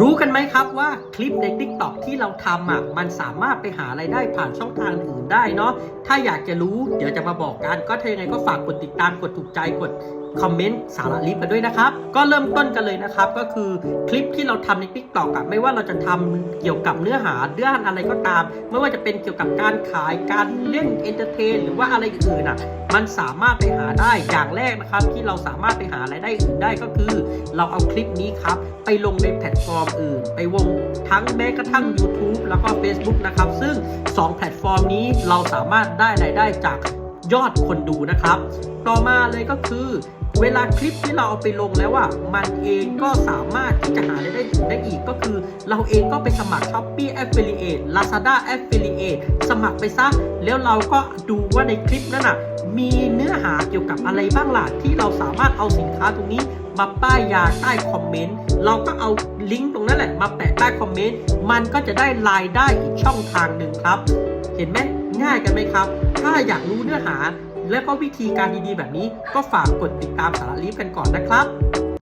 รู้กันไหมครับว่าคลิปใน TikTok ที่เราทำอะมันสามารถไปหาไรายได้ผ่านช่องทางอื่นได้เนาะถ้าอยากจะรู้เดี๋ยวจะมาบอกกัน ก็ถ้ายังไงก็ฝากกดติดตามกดถูกใจกด คอมเมนต์สาระลิฟกันด้วยนะครับ ก็เริ่มต้นกันเลยนะครับ ก็คือคลิปที่เราทำใน TikTok อะไม่ว่าเราจะทำเกี่ยวกับเนื้อหาเรื่องอะไรก็ตาม ไม่ว่าจะเป็นเกี่ยวกับการขายการเล่นเอนเตอร์เทนหรือว่าอะไรอื่นอะมันสามารถไปหาได้อย่างแรกนะครับ ที่เราสามารถไปหารายได้อื่นได้ก็คือ เราเอาคลิปนี้ครับ ไปลงในแพลตฟอร์มอื่น ไปวงทั้งแม้กระทั่ง YouTube แล้วก็ Facebook นะครับ ซึ่ง 2 แพลตฟอร์มนี้เราสามารถได้รายได้จากยอดคนดูนะครับ ต่อมาเลยก็คือ เวลาคลิปที่เราเอาไปลงแล้วอะมันเองก็สามารถที่จะหารายได้อื่นได้อีกก็คือ เราเองก็ไปสมัคร Shopee Affiliate Lazada Affiliate สมัครไปซะ แล้วเราก็ดูว่าในคลิปนั้นอะมีเนื้อหาเกี่ยวกับอะไรบ้างล่ะที่เราสามารถเอาสินค้าตรงนี้มาป้ายยาใต้คอมเมนต์เราก็เอาลิงก์ตรงนั้นแหละมาแปะใต้คอมเมนต์มันก็จะได้รายได้อีกช่องทางหนึ่งครับ เห็นไหมง่ายกันไหมครับ ถ้าอยากรู้เนื้อหา และก็วิธีการดีๆ แบบนี้ก็ฝากกดติดตามสารลิฟกันก่อนนะครับ